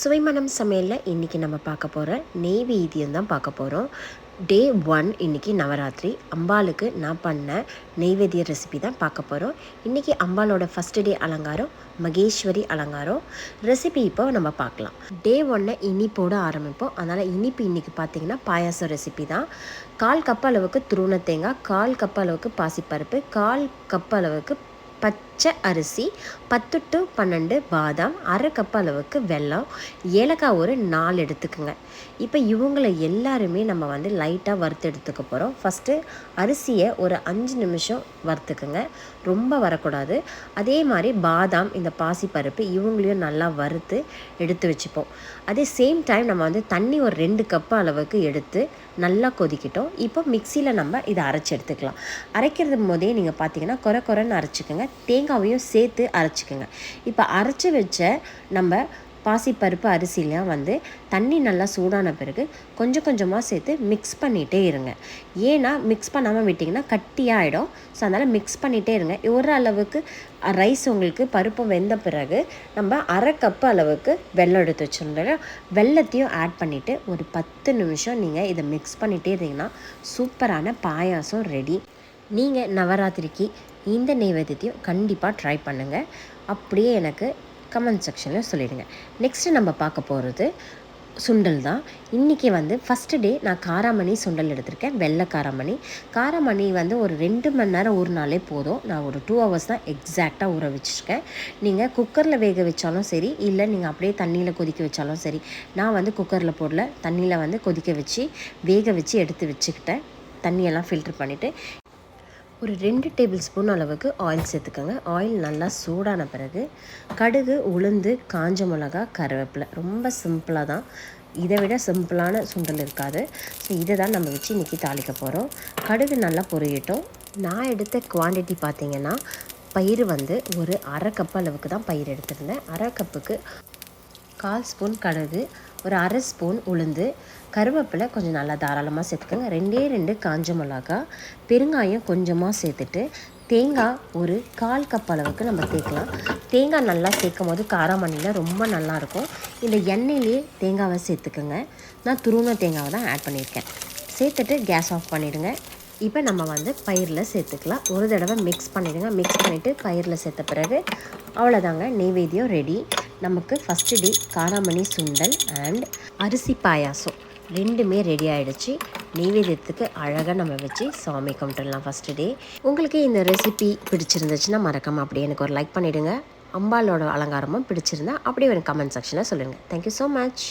சுவைமணம் சமையலில் இன்றைக்கி நம்ம பார்க்க போகிற நெய்வேத்தியம் தான் பார்க்க போகிறோம் டே ஒன் இன்றைக்கி நவராத்திரி. அம்பாளுக்கு நான் பண்ண நெய்வேத்திய ரெசிபி தான் பார்க்க போகிறோம் இன்றைக்கி அம்பாலோட ஃபஸ்ட்டு டே அலங்காரம் மகேஸ்வரி அலங்காரம். ரெசிபி இப்போ நம்ம பார்க்கலாம். டே ஒன்னை இனிப்போடு ஆரம்பிப்போம். அதனால் இனிப்பு இன்றைக்கி பார்த்திங்கன்னா பாயாசம் ரெசிபி தான். கால் கப் அளவுக்கு துருண தேங்காய் கால் கப் அளவுக்கு பாசிப்பருப்பு கால் கப் அளவுக்கு பச்சை அரிசி பத்து டு பன்னெண்டு பாதாம் அரை கப் அளவுக்கு வெல்லம் ஏலக்காய் ஒரு நாலு எடுத்துக்கோங்க. இப்போ இவங்களை எல்லாருமே நம்ம வந்து லைட்டாக வறுத்து எடுத்துக்க போகிறோம் ஃபஸ்ட்டு அரிசியை ஒரு அஞ்சு நிமிஷம் வறுத்துக்குங்க. ரொம்ப வரக்கூடாது. அதே மாதிரி பாதாம் இந்த பாசிப்பருப்பு இவங்களையும் நல்லா வறுத்து எடுத்து வச்சுப்போம். அதே சேம் டைம் நம்ம வந்து தண்ணி ஒரு ரெண்டு கப்பு அளவுக்கு எடுத்து நல்லா கொதிக்கிட்டோம். இப்போ மிக்சியில் நம்ம இதை அரைச்சி எடுத்துக்கலாம். அரைக்கிறது போதே நீங்கள் பார்த்தீங்கன்னா குறை குறைன்னு அரைச்சிக்கோங்க. தேங்காவையும் சேர்த்து அரைச்சிக்கோங்க. இப்போ அரைச்சி வச்ச நம்ம பாசிப்பருப்பு அரிசிலாம் வந்து தண்ணி நல்லா சூடான பிறகு கொஞ்சம் கொஞ்சமாக சேர்த்து மிக்ஸ் பண்ணிகிட்டே இருங்க. ஏன்னா மிக்ஸ் பண்ணாமல் விட்டிங்கன்னா கட்டியாகிடும் ஸோ அதனால் மிக்ஸ் பண்ணிகிட்டே இருங்க. ஒரு அளவுக்கு ரைஸ் உங்களுக்கு பருப்பு வெந்த பிறகு நம்ம அரை கப்பு அளவுக்கு வெள்ளம் எடுத்து வச்சுருந்தோம் வெள்ளத்தையும் ஆட் பண்ணிவிட்டு ஒரு பத்து நிமிஷம் நீங்கள் இதை மிக்ஸ் பண்ணிகிட்டே இருந்தீங்கன்னா சூப்பரான பாயாசம் ரெடி நீங்கள் நவராத்திரிக்கு இந்த நைவேத்தியத்தையும் கண்டிப்பாக ட்ரை பண்ணுங்கள் அப்படியே எனக்கு கமெண்ட் செக்ஷனில் சொல்லிடுங்க. நெக்ஸ்ட்டு நம்ம பார்க்க போகிறது சுண்டல் தான். இன்றைக்கி வந்து ஃபஸ்ட்டு டே நான் காராமணி சுண்டல் எடுத்திருக்கேன். வெள்ளை காராமணி. காராமணி வந்து ஒரு ரெண்டு மணி நேரம் ஊறினாலே போதும். நான் ஒரு டூ ஹவர்ஸ் தான் எக்ஸாக்டாக ஊற வச்சுருக்கேன். நீங்கள் குக்கரில் வேக வச்சாலும் சரி இல்லை நீங்கள் அப்படியே தண்ணியில் கொதிக்க வச்சாலும் சரி நான் வந்து குக்கரில் போடல. தண்ணியில் வந்து கொதிக்க வச்சு வேக வச்சு எடுத்து வச்சுக்கிட்டேன். தண்ணியெல்லாம் ஃபில்ட்ரு பண்ணிவிட்டு ஒரு ரெண்டு டேபிள் ஸ்பூன் அளவுக்கு ஆயில் சேர்த்துக்கோங்க. ஆயில் நல்லா சூடான பிறகு கடுகு உளுந்து காஞ்ச மிளகா கருவேப்பிலை. ரொம்ப சிம்பிளாக தான். இதை விட சிம்பிளான சுண்டல் இருக்காது. ஸோ இதை தான் நம்ம வச்சு இன்றைக்கி தாளிக்க போகிறோம் கடுகு நல்லா பொரியட்டும். நான் எடுத்த குவான்டிட்டி பார்த்திங்கன்னா பயிர் வந்து ஒரு அரை கப் அளவுக்கு தான் பயிர் எடுத்திருந்தேன். அரை கப்புக்கு கால் ஸ்பூன் கடுகு ஒரு அரை ஸ்பூன் உளுந்து கருவேப்பிலை கொஞ்சம் நல்லா தாராளமாக சேர்த்துக்கோங்க. ரெண்டே ரெண்டு காஞ்ச மிளகா பெருங்காயம் கொஞ்சமாக சேர்த்துட்டு தேங்காய் ஒரு கால் கப் அளவுக்கு நம்ம சேர்க்கலாம் தேங்காய் நல்லா சேர்க்கும் போது காராமணியில் ரொம்ப நல்லாயிருக்கும் இந்த எண்ணெயிலேயே தேங்காவை சேர்த்துக்கோங்க. நான் துருவன தேங்காவை தான் ஆட் பண்ணியிருக்கேன். சேர்த்துட்டு கேஸ் ஆஃப் பண்ணிவிடுங்க இப்போ நம்ம வந்து பயிரில் சேர்த்துக்கலாம். ஒரு தடவை மிக்ஸ் பண்ணிவிடுங்க மிக்ஸ் பண்ணிவிட்டு பயிரில் சேர்த்த பிறகு அவ்வளோதாங்க. நெய்வேத்தியம் ரெடி நமக்கு ஃபஸ்ட்டு டே காராமணி சுண்டல் அண்ட் அரிசி பாயாசம் ரெண்டுமே ரெடி ஆகிடுச்சு நெய்வேத்தியத்துக்கு அழகாக நம்ம வச்சு சாமி கும்பிட்டுடலாம் ஃபஸ்ட்டு டே உங்களுக்கு இந்த ரெசிபி பிடிச்சிருந்துச்சுன்னா மறக்காமல் அப்படியே எனக்கு ஒரு லைக் பண்ணிவிடுங்க அம்பாலோட அலங்காரமும் பிடிச்சிருந்தா அப்படியே ஒரு கமெண்ட் செக்ஷனில் சொல்லுங்கள் தேங்க்யூ ஸோ மச்